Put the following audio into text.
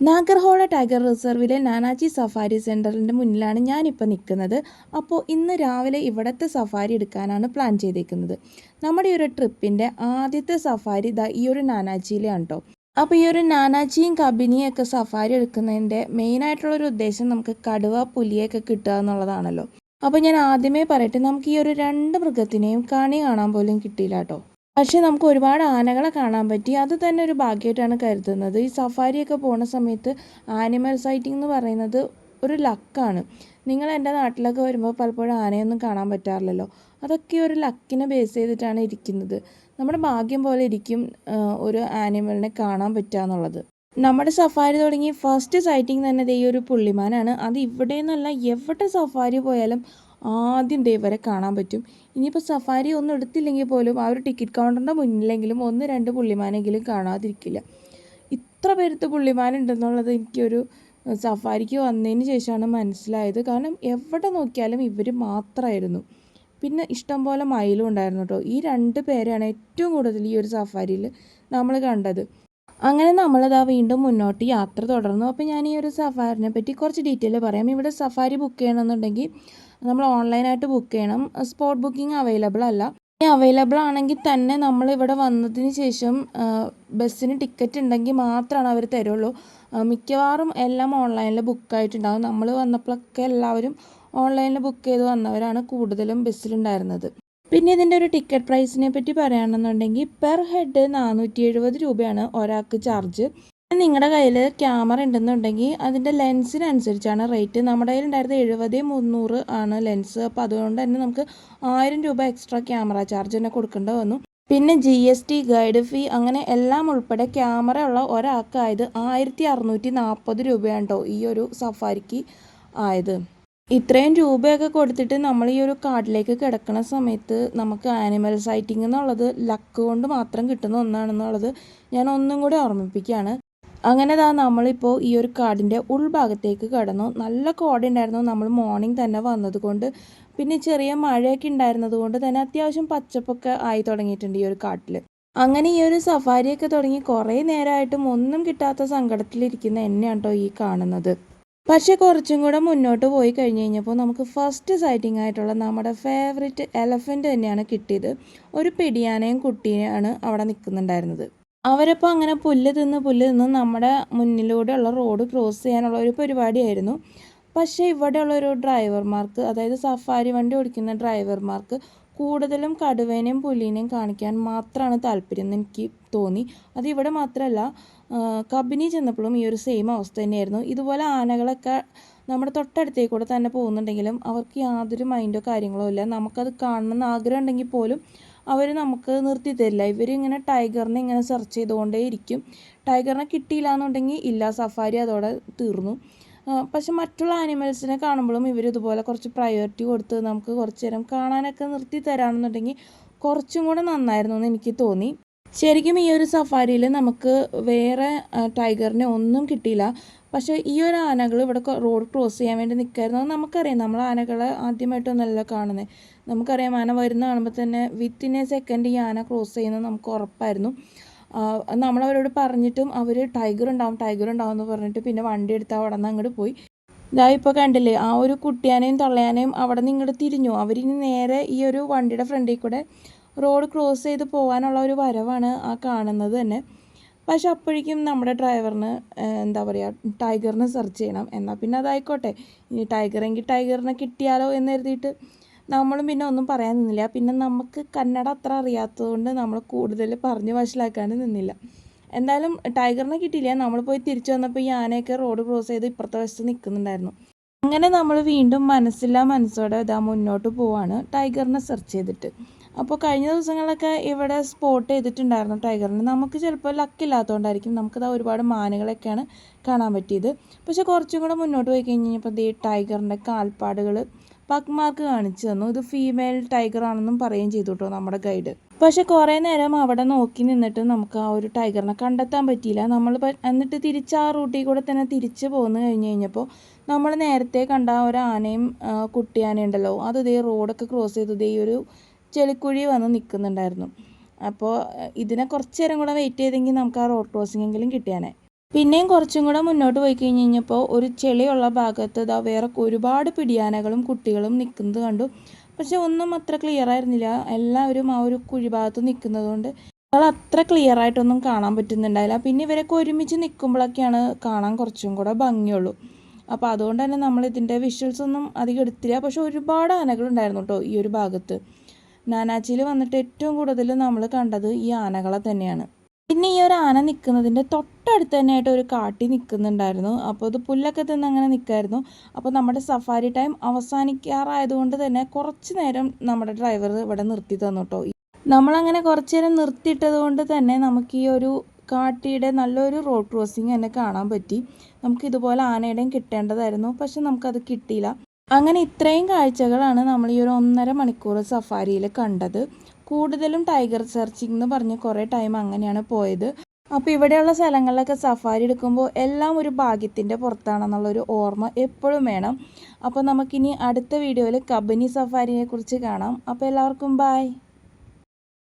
Nagarhole tiger റിസർവിലെ Nanaji safari സെന്ററിന്റെ മുന്നിലാണ് ഞാനിപ്പോൾ നിൽക്കുന്നത്. അപ്പോൾ ഇന്ന് രാവിലെ ഇവിടുത്തെ സഫാരി എടുക്കാനാണ് പ്ലാൻ ചെയ്തേക്കുന്നത്. നമ്മുടെ ഒരു ട്രിപ്പിന്റെ ആദ്യത്തെ സഫാരി ഇതാ ഈ ഒരു നാനാജിയിലാണ് കേട്ടോ അപ്പോൾ ഈ ഒരു നാനാജിയും കബിനിയും ഒക്കെ സഫാരി എടുക്കുന്നതിന്റെ മെയിനായിട്ടുള്ളൊരു ഉദ്ദേശം നമുക്ക് കടുവ പുലിയൊക്കെ കിട്ടുക എന്നുള്ളതാണല്ലോ. അപ്പോൾ ഞാൻ ആദ്യമേ പറയട്ടെ നമുക്ക് ഈ ഒരു രണ്ട് മൃഗത്തിനെയും കണി കാണാൻ പോലും കിട്ടിയില്ല കേട്ടോ പക്ഷേ നമുക്ക് ഒരുപാട് ആനകളെ കാണാൻ പറ്റി. അത് തന്നെ ഒരു ഭാഗ്യമായിട്ടാണ് കരുതുന്നത്. ഈ സഫാരിയൊക്കെ പോണ സമയത്ത് ആനിമൽ സൈറ്റിംഗ് എന്ന് പറയുന്നത് ഒരു ലക്കാണ് നിങ്ങൾ എന്റെ നാട്ടിലൊക്കെ വരുമ്പോൾ പലപ്പോഴും ആനയൊന്നും കാണാൻ പറ്റാറില്ലല്ലോ. അതൊക്കെ ഒരു ലക്കിനെ ബേസ് ചെയ്തിട്ടാണ് ഇരിക്കുന്നത്. നമ്മുടെ ഭാഗ്യം പോലെ ഇരിക്കും ഒരു ആനിമലിനെ കാണാൻ പറ്റുക എന്നുള്ളത്. നമ്മുടെ സഫാരി തുടങ്ങി ഫസ്റ്റ് സൈറ്റിംഗ് തന്നെ ഈ ഒരു പുള്ളിമാനാണ്. അത് ഇവിടെ നിന്നല്ല എവിടെ സഫാരി പോയാലും ആദ്യം ഡേ വരെ കാണാൻ പറ്റും. ഇനിയിപ്പോൾ സഫാരി ഒന്നും എടുത്തില്ലെങ്കിൽ പോലും ആ ഒരു ടിക്കറ്റ് കൗണ്ടറിന്റെ മുന്നിലെങ്കിലും ഒന്ന് രണ്ട് പുള്ളിമാനെങ്കിലും കാണാതിരിക്കില്ല. ഇത്ര പേരത്ത് പുള്ളിമാനുണ്ടെന്നുള്ളത് എനിക്കൊരു സഫാരിക്ക് വന്നതിന് ശേഷമാണ് മനസ്സിലായത്. കാരണം എവിടെ നോക്കിയാലും ഇവർ മാത്രമായിരുന്നു പിന്നെ ഇഷ്ടം പോലെ മയിലും ഉണ്ടായിരുന്നു കേട്ടോ. ഈ രണ്ട് പേരാണ് ഏറ്റവും കൂടുതൽ ഈ ഒരു സഫാരിയിൽ നമ്മൾ കണ്ടത്. അങ്ങനെ നമ്മളിതാ വീണ്ടും മുന്നോട്ട് യാത്ര തുടർന്നു. അപ്പോൾ ഞാൻ ഈ ഒരു സഫാരിനെ പറ്റി കുറച്ച് ഡീറ്റെയിൽ പറയാം. ഇവിടെ സഫാരി ബുക്ക് ചെയ്യണമെന്നുണ്ടെങ്കിൽ നമ്മൾ ഓൺലൈനായിട്ട് ബുക്ക് ചെയ്യണം. സ്പോട്ട് ബുക്കിംഗ് അവൈലബിൾ അല്ല. ഇനി അവൈലബിൾ ആണെങ്കിൽ തന്നെ നമ്മൾ ഇവിടെ വന്നതിന് ശേഷം ബസ്സിന് ടിക്കറ്റ് ഉണ്ടെങ്കിൽ മാത്രമാണ് അവർ തരുള്ളൂ. മിക്കവാറും എല്ലാം ഓൺലൈനിൽ ബുക്കായിട്ടുണ്ടാകും നമ്മൾ വന്നപ്പോഴൊക്കെ എല്ലാവരും ഓൺലൈനിൽ ബുക്ക് ചെയ്ത് വന്നവരാണ് കൂടുതലും ബസ്സിലുണ്ടായിരുന്നത് പിന്നെ ഇതിന്റെ ഒരു ടിക്കറ്റ് പ്രൈസിനെ പറ്റി പറയുകയാണെന്നുണ്ടെങ്കിൽ പെർ ഹെഡ് നാനൂറ്റി എഴുപത് രൂപയാണ് ഒരാൾക്ക് ചാർജ് നിങ്ങളുടെ കയ്യിൽ ക്യാമറ ഉണ്ടെന്നുണ്ടെങ്കിൽ അതിന്റെ ലെൻസിനനുസരിച്ചാണ് റേറ്റ് നമ്മുടെ കയ്യിൽ ഉണ്ടായിരുന്നത് എഴുപത് മുന്നൂറ് ആണ് ലെൻസ് അപ്പോൾ അതുകൊണ്ട് തന്നെ നമുക്ക് ആയിരം രൂപ എക്സ്ട്രാ ക്യാമറ ചാർജ് തന്നെ കൊടുക്കേണ്ടി വന്നു. പിന്നെ G S T guide fee അങ്ങനെ എല്ലാം ഉൾപ്പെടെ ക്യാമറ ഉള്ള ഒരാൾക്കായത് ആയിരത്തി അറുന്നൂറ്റി നാൽപ്പത് രൂപയാണ് കേട്ടോ ഈ ഒരു സഫാരിക്ക് ആയത്. ഇത്രയും രൂപയൊക്കെ കൊടുത്തിട്ട് നമ്മൾ ഈ ഒരു കാർഡിലേക്ക് കിടക്കുന്ന സമയത്ത് നമുക്ക് ആനിമൽ സൈറ്റിംഗ് എന്നുള്ളത് ലക്ക് കൊണ്ട് മാത്രം കിട്ടുന്ന ഒന്നാണെന്നുള്ളത് ഞാൻ ഒന്നും കൂടി ഓർമ്മിപ്പിക്കുകയാണ്. അങ്ങനെ താ നമ്മളിപ്പോൾ ഈ ഒരു കാടിന്റെ ഉൾഭാഗത്തേക്ക് കടന്നു. നല്ല കോടയുണ്ടായിരുന്നു നമ്മൾ മോർണിംഗ് തന്നെ വന്നതുകൊണ്ട്. പിന്നെ ചെറിയ മഴയൊക്കെ ഉണ്ടായിരുന്നത് കൊണ്ട് തന്നെ അത്യാവശ്യം പച്ചപ്പൊക്കെ ആയി തുടങ്ങിയിട്ടുണ്ട് ഈ ഒരു കാട്ടിൽ. അങ്ങനെ ഈ ഒരു സഫാരിയൊക്കെ തുടങ്ങി കുറേ നേരമായിട്ടും ഒന്നും കിട്ടാത്ത സങ്കടത്തിലിരിക്കുന്ന എന്നെയാണ് കേട്ടോ ഈ കാണുന്നത്. പക്ഷേ കുറച്ചും കൂടെ മുന്നോട്ട് പോയി കഴിഞ്ഞ് കഴിഞ്ഞപ്പോൾ നമുക്ക് ഫസ്റ്റ് സൈറ്റിംഗ് ആയിട്ടുള്ള നമ്മുടെ ഫേവറേറ്റ് എലഫന്റ് തന്നെയാണ് കിട്ടിയത്. ഒരു പിടിയാനയും കുട്ടിയാണ് അവിടെ നിൽക്കുന്നുണ്ടായിരുന്നത്. അവരപ്പോൾ അങ്ങനെ പുല്ല് തിന്ന് പുല്ല് തിന്ന് നമ്മുടെ മുന്നിലൂടെയുള്ള റോഡ് ക്രോസ് ചെയ്യാനുള്ള ഒരു പരിപാടിയായിരുന്നു. പക്ഷേ ഇവിടെയുള്ള ഒരു ഡ്രൈവർമാർക്ക് അതായത് സഫാരി വണ്ടി ഓടിക്കുന്ന ഡ്രൈവർമാർക്ക് കൂടുതലും കടുവേനെയും പുലിനെയും കാണിക്കാൻ മാത്രമാണ് താല്പര്യം എന്ന് എനിക്ക് തോന്നി. അത് ഇവിടെ മാത്രമല്ല കബിനി ചെന്നപ്പോഴും ഈ ഒരു സെയിം അവസ്ഥ തന്നെയായിരുന്നു. ഇതുപോലെ ആനകളൊക്കെ നമ്മുടെ തൊട്ടടുത്തേക്ക് കൂടെ തന്നെ പോകുന്നുണ്ടെങ്കിലും അവർക്ക് യാതൊരു മൈൻഡോ കാര്യങ്ങളോ ഇല്ല. നമുക്കത് കാണണമെന്ന് ആഗ്രഹം ഉണ്ടെങ്കിൽ പോലും അവർ നമുക്ക് നിർത്തി തരില്ല. ഇവരിങ്ങനെ ടൈഗറിനെ ഇങ്ങനെ സെർച്ച് ചെയ്തുകൊണ്ടേയിരിക്കും. ടൈഗറിനെ കിട്ടിയില്ല എന്നുണ്ടെങ്കിൽ ഇല്ല സഫാരി അതോടെ തീർന്നു. പക്ഷെ മറ്റുള്ള ആനിമൽസിനെ കാണുമ്പോഴും ഇവർ ഇതുപോലെ കുറച്ച് പ്രയോറിറ്റി കൊടുത്ത് നമുക്ക് കുറച്ച് നേരം കാണാനൊക്കെ നിർത്തി തരാമെന്നുണ്ടെങ്കിൽ കുറച്ചും കൂടെ നന്നായിരുന്നു എന്ന് എനിക്ക് തോന്നി. ശരിക്കും ഈ ഒരു സഫാരിയിൽ നമുക്ക് വേറെ ടൈഗറിനെ ഒന്നും കിട്ടിയില്ല. പക്ഷേ ഈ ഒരു ആനകൾ ഇവിടെ റോഡ് ക്രോസ് ചെയ്യാൻ വേണ്ടി നിൽക്കായിരുന്നു നമുക്കറിയാം. നമ്മൾ ആനകളെ ആദ്യമായിട്ടൊന്നല്ല കാണുന്നത് നമുക്കറിയാം ആന വരുന്ന കാണുമ്പോൾ തന്നെ വിത്തിൻ എ സെക്കൻഡ് ഈ ആന ക്രോസ് ചെയ്യുന്നത് നമുക്ക് ഉറപ്പായിരുന്നു. നമ്മളവരോട് പറഞ്ഞിട്ടും അവർ ടൈഗർ ഉണ്ടാവും ടൈഗർ ഉണ്ടാവും എന്ന് പറഞ്ഞിട്ട് പിന്നെ വണ്ടി എടുത്ത് അവിടെ നിന്ന് അങ്ങോട്ട് പോയി. ഇതാ ഇപ്പോൾ കണ്ടില്ലേ ആ ഒരു കുട്ടിയാനെയും തള്ളയാനെയും അവിടെ നിന്ന് ഇങ്ങോട്ട് തിരിഞ്ഞു. അവരിനി നേരെ ഈ ഒരു വണ്ടിയുടെ ഫ്രണ്ടിൽ കൂടെ റോഡ് ക്രോസ് ചെയ്ത് പോകാനുള്ള ഒരു വരവാണ് ആ കാണുന്നത് തന്നെ. പക്ഷെ അപ്പോഴേക്കും നമ്മുടെ ഡ്രൈവറിന് എന്താ പറയുക ടൈഗറിനെ സെർച്ച് ചെയ്യണം. എന്നാൽ പിന്നെ അതായിക്കോട്ടെ. ഇനി ടൈഗറെങ്കിൽ ടൈഗറിനെ കിട്ടിയാലോ എന്ന് കരുതിയിട്ട് നമ്മളും പിന്നെ ഒന്നും പറയാൻ നിന്നില്ല. പിന്നെ നമുക്ക് കന്നഡ അത്ര അറിയാത്തതുകൊണ്ട് നമ്മൾ കൂടുതൽ പറഞ്ഞ് മനസ്സിലാക്കാനും നിന്നില്ല. എന്തായാലും ടൈഗറിനെ കിട്ടിയില്ല. നമ്മൾ പോയി തിരിച്ചു വന്നപ്പോൾ ഈ ആനയൊക്കെ റോഡ് ക്രോസ് ചെയ്ത് ഇപ്പുറത്തെ വശത്ത് നിൽക്കുന്നുണ്ടായിരുന്നു. അങ്ങനെ നമ്മൾ വീണ്ടും മനസ്സില്ലാ മനസ്സോടെ ഇതാ മുന്നോട്ട് പോവാണ് ടൈഗറിനെ സെർച്ച് ചെയ്തിട്ട്. അപ്പോൾ കഴിഞ്ഞ ദിവസങ്ങളൊക്കെ ഇവിടെ സ്പോട്ട് ചെയ്തിട്ടുണ്ടായിരുന്നു ടൈഗറിന്. നമുക്ക് ചിലപ്പോൾ ലക്കില്ലാത്തതുകൊണ്ടായിരിക്കും നമുക്കത് ഒരുപാട് മാനുകളൊക്കെയാണ് കാണാൻ പറ്റിയത്. പക്ഷേ കുറച്ചും കൂടെ മുന്നോട്ട് പോയി കഴിഞ്ഞ് കഴിഞ്ഞപ്പോൾ ഈ ടൈഗറിന്റെ കാൽപ്പാടുകൾ പക്മാർക്ക് കാണിച്ചു തന്നു. ഇത് ഫീമെയിൽ ടൈഗർ ആണെന്നും പറയുകയും ചെയ്തു കേട്ടോ നമ്മുടെ ഗൈഡ് പക്ഷെ കുറേ നേരം അവിടെ നോക്കി നിന്നിട്ട് നമുക്ക് ആ ഒരു ടൈഗറിനെ കണ്ടെത്താൻ പറ്റിയില്ല. നമ്മൾ എന്നിട്ട് തിരിച്ച് ആ റൂട്ടിൽ കൂടെ തന്നെ തിരിച്ച് പോന്നു കഴിഞ്ഞ് കഴിഞ്ഞപ്പോൾ നമ്മൾ നേരത്തെ കണ്ട ആ ഒരു ആനയും കുട്ടിയാനയുണ്ടല്ലോ അത് ഇതേ റോഡൊക്കെ ക്രോസ് ചെയ്ത് ഇതേ ഒരു ചെളിക്കുഴി വന്ന് നിൽക്കുന്നുണ്ടായിരുന്നു അപ്പോൾ ഇതിനെ കുറച്ച് നേരം കൂടെ വെയിറ്റ് ചെയ്തെങ്കിൽ നമുക്ക് ആ റോഡ് ക്രോസിംഗ് എങ്കിലും പിന്നെയും കുറച്ചും കൂടെ മുന്നോട്ട് പോയി കഴിഞ്ഞ് കഴിഞ്ഞപ്പോൾ ഒരു ചെളിയുള്ള ഭാഗത്ത് ഇതാ വേറെ ഒരുപാട് പിടിയാനകളും കുട്ടികളും നിൽക്കുന്നത് കണ്ടു. പക്ഷെ ഒന്നും അത്ര ക്ലിയർ ആയിരുന്നില്ല. എല്ലാവരും ആ ഒരു കുഴിഭാഗത്ത് നിൽക്കുന്നത് കൊണ്ട് അത് അത്ര ക്ലിയർ ആയിട്ടൊന്നും കാണാൻ പറ്റുന്നുണ്ടായില്ല. പിന്നെ ഇവരൊക്കെ ഒരുമിച്ച് നിൽക്കുമ്പോഴൊക്കെയാണ് കാണാൻ കുറച്ചും കൂടെ ഭംഗിയുള്ളൂ. അപ്പോൾ അതുകൊണ്ട് തന്നെ നമ്മൾ ഇതിന്റെ വിഷ്വൽസ് ഒന്നും അധികം എടുത്തില്ല. പക്ഷെ ഒരുപാട് ആനകളുണ്ടായിരുന്നു കേട്ടോ ഈ ഒരു ഭാഗത്ത്. നാനാച്ചിയിൽ വന്നിട്ട് ഏറ്റവും കൂടുതൽ നമ്മൾ കണ്ടത് ഈ ആനകളെ തന്നെയാണ്. പിന്നെ ഈ ഒരു ആന നിൽക്കുന്നതിന്റെ തൊട്ടടുത്ത് തന്നെയായിട്ട് ഒരു കാട്ടി നിൽക്കുന്നുണ്ടായിരുന്നു അപ്പോൾ അത് പുല്ലൊക്കെ തിന്ന് അങ്ങനെ നിൽക്കായിരുന്നു അപ്പോൾ നമ്മുടെ സഫാരി ടൈം അവസാനിക്കാറായതുകൊണ്ട് തന്നെ കുറച്ച് നേരം നമ്മുടെ ഡ്രൈവർ ഇവിടെ നിർത്തി തന്നു കേട്ടോ. നമ്മളങ്ങനെ കുറച്ച് നേരം നിർത്തിയിട്ടത് കൊണ്ട് തന്നെ നമുക്ക് ഈ ഒരു കാട്ടിയുടെ നല്ലൊരു റോഡ് ക്രോസിങ് തന്നെ കാണാൻ പറ്റി. നമുക്ക് ഇതുപോലെ ആനയുടെയും കിട്ടേണ്ടതായിരുന്നു. പക്ഷെ നമുക്കത് കിട്ടിയില്ല. അങ്ങനെ ഇത്രയും കാഴ്ചകളാണ് നമ്മൾ ഈ ഒരു ഒന്നര മണിക്കൂർ സഫാരിയിൽ കണ്ടത്. കൂടുതലും ടൈഗർ സെർച്ചിങ് എന്ന് പറഞ്ഞ് കുറേ ടൈം അങ്ങനെയാണ് പോയത്. അപ്പോൾ ഇവിടെയുള്ള സ്ഥലങ്ങളിലൊക്കെ സഫാരി എടുക്കുമ്പോൾ എല്ലാം ഒരു ഭാഗ്യത്തിന്റെ പുറത്താണെന്നുള്ളൊരു ഓർമ്മ എപ്പോഴും വേണം. അപ്പോൾ നമുക്കിനി അടുത്ത വീഡിയോയിൽ കബനി സഫാരിയെ കുറിച്ച് കാണാം. അപ്പോൾ എല്ലാവർക്കും ബായ്